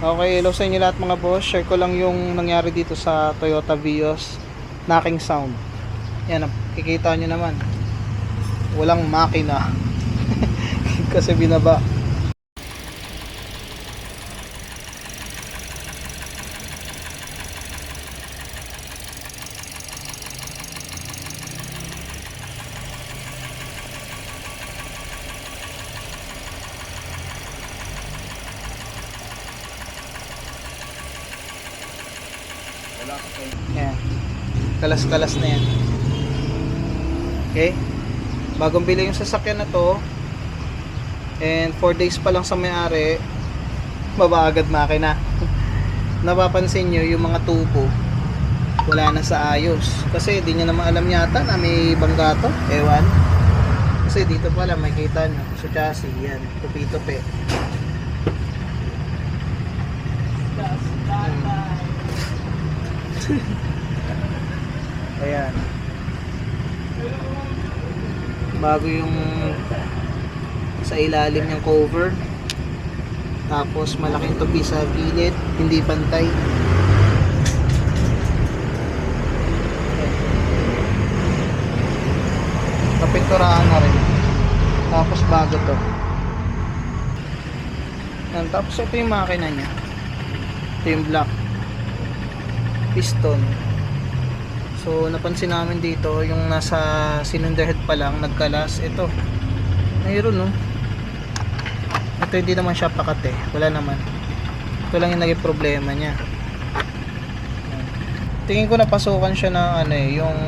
Okay, hello sa inyo lahat mga boss. Share ko lang yung nangyari dito sa Toyota Vios knocking sound. Yan, kikita nyo naman. Walang makina. Kasi binaba. Yan. Kalas-kalas na yan. Okay? Bagong bili yung sasakyan na to. And 4 days pa lang sa may-ari, baba agad makina. Napapansin nyo yung mga tubo, wala na sa ayos. Kasi di nyo naman alam yata na may bangga to. Ewan. Kasi dito pala makita nyo sa chassis. Yan, tupi-tupi. Ayan. Bago yung sa ilalim ng cover. Tapos malaking tupi sa gilid, hindi pantay. Kapinturahan na rin. Tapos bago to. Yan, tapos ito yung makina niya. Ito yung black piston. So napansin namin dito yung nasa cylinder head pa lang nagkalas ito. Mayroon no. Ito hindi naman siya pakate. Wala naman. Ito lang yung naging problema niya. Tingin ko napasukan siya ng ano eh, yung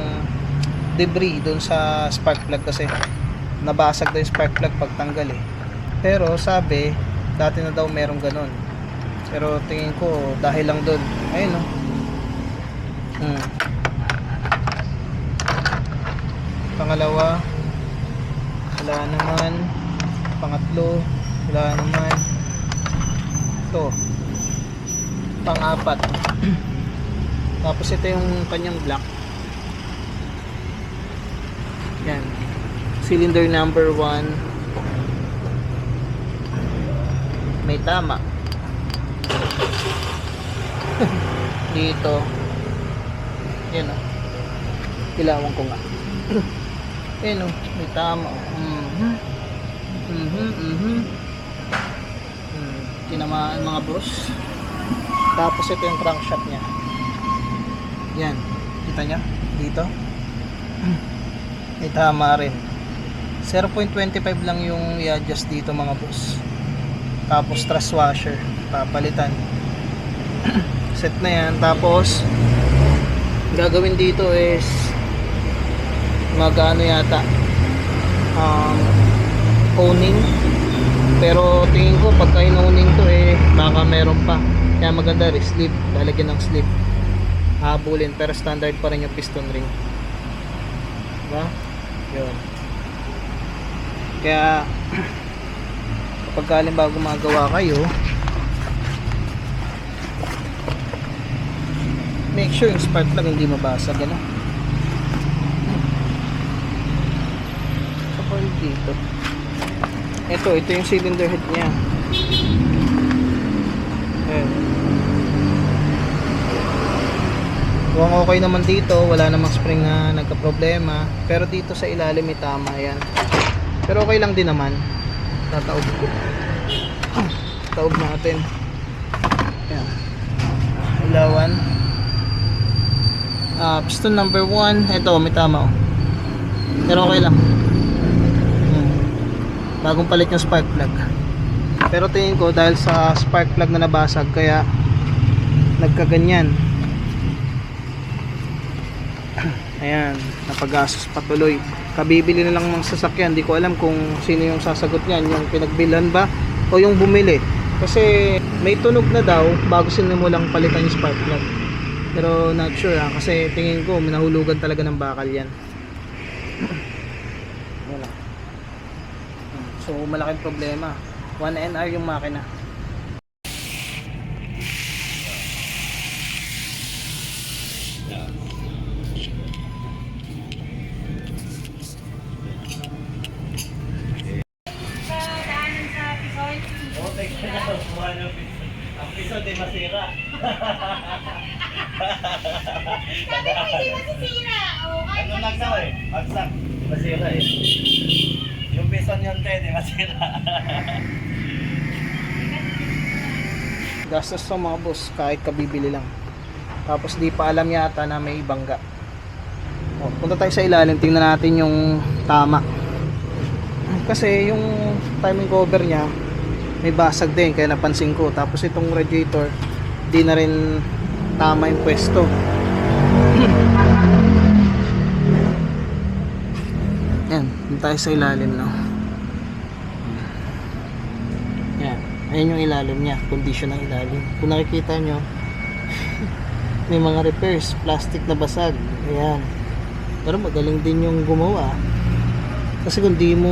debris doon sa spark plug kasi nabasag daw yung spark plug pagtanggal eh. Pero sabi, dati na daw merong ganun. Pero tingin ko dahil lang doon. Ayun no. Hmm. Pangalawa, wala naman. Pangatlo, wala naman. Ito. Pang-apat. Tapos ito yung kanyang black. Yan. Cylinder number 1. May tama. Dito. Yan o. Ilawan ko nga. Yan o. May tama. Mhm. Mhm. Mhm. Hmm. Tinamaan mga boss. Tapos ito yung crankshaft niya. Yan. Kita niya? Dito. May tama rin. 0.25 lang yung i-adjust dito mga boss. Tapos thrust washer. Papalitan. Set na yan. Tapos gagawin dito is magano yata um, owning. Pero tingin ko pagka in-owning to eh baka meron pa. Kaya maganda rin slip lalagyan ng slip habulin. Pero standard pa rin yung piston ring. Diba? yun. Kaya kapag galing bago magawa kayo make sure yung spark plug hindi mabasag ano? So dito. Ito ito yung cylinder head niya. Ayan. Mukhang okay naman dito wala namang spring na nagka problema pero dito sa ilalim may tama yan pero okay lang din naman. Tataob ko. Taob natin. Yan ilawan Ah, piston number 1 ito may tama oh. pero okay lang. Hmm. bagong palit yung spark plug. Pero tingin ko dahil sa spark plug na nabasag kaya nagkaganyan. Ayan napagastos patuloy kabibili na lang ng sasakyan. Di ko alam kung sino yung sasagot niyan. Yung pinagbilan ba o yung bumili. Kasi may tunog na daw bago sinimulang palitan yung spark plug pero not sure ha, kasi tingin ko minahulugan talaga ng bakal yan. Wala. So malaking problema. 1NR yung makina. Ang piso di masira. Sabi ko hindi masisira. O, kahit Ano lang daw eh. Bagsak. Masira eh. Yung piso niyon te, di masira. Gastos to mga boss, kahit kabibili lang. Tapos di pa alam yata na may bangga. O, punta tayo sa ilalim, tingnan natin yung tama. Kasi yung timing cover niya, may basag din, kaya napansin ko. Tapos itong radiator, di na rin tama yung pwesto. Yan, tayo sa ilalim no. Yan, ayan yung ilalim niya, condition ng ilalim. Kung nakikita nyo, may mga repairs, plastic na basag. Ayan. Pero magaling din yung gumawa. Kasi kung di mo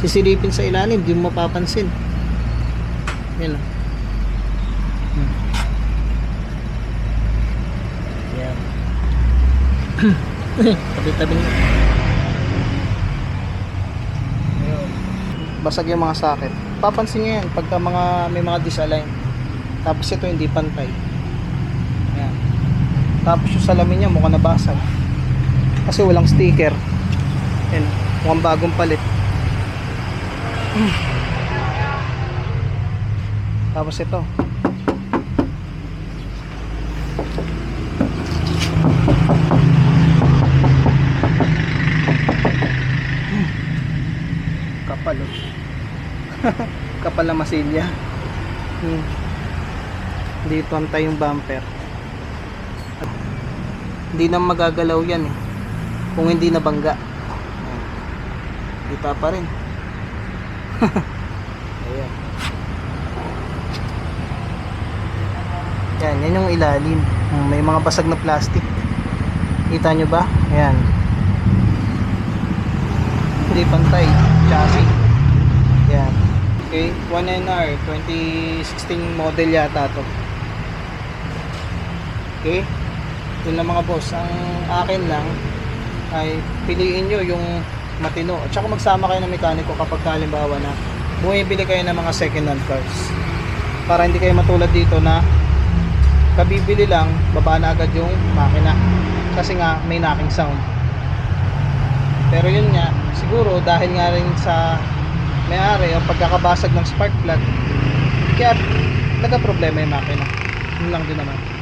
sisilipin sa ilalim, di mo mapapansin. Yan. oh. Hmm. Yan. Tabi-tabi niya. Basag yung mga socket. Papansin nyo yan pagka mga, may mga disalign. Tapos ito hindi pantay. Yan. Tapos yung salamin niya mukhang nabasag. Kasi walang sticker. Yan. Mukhang bagong palit. Tapos ito. Kapal oh. Kapal na masilya. Hmm. Dito antay yung bumper. Hindi na magagalaw yan eh. Kung hindi nabangga. Kita pa rin. Ayan. Yan, yan yung ilalim. May mga basag na plastic. Kita nyo ba? Ayan. Hindi pantay. Chassis. Okay, 1NR 2016 model yata to. Okay? Yun lang mga boss. Ang akin lang ay piliin nyo yung matino. At saka magsama kayo ng mekaniko kapag halimbawa na bumibili kayo ng mga second hand cars. Para hindi kayo matulad dito na kabibili lang, baba na agad yung makina. Kasi nga may knocking sound. Pero yun nga, siguro dahil nga rin sa may-ari ang pagkakabasag ng spark plug, kaya nagka-problema yung makina. Yun lang din naman.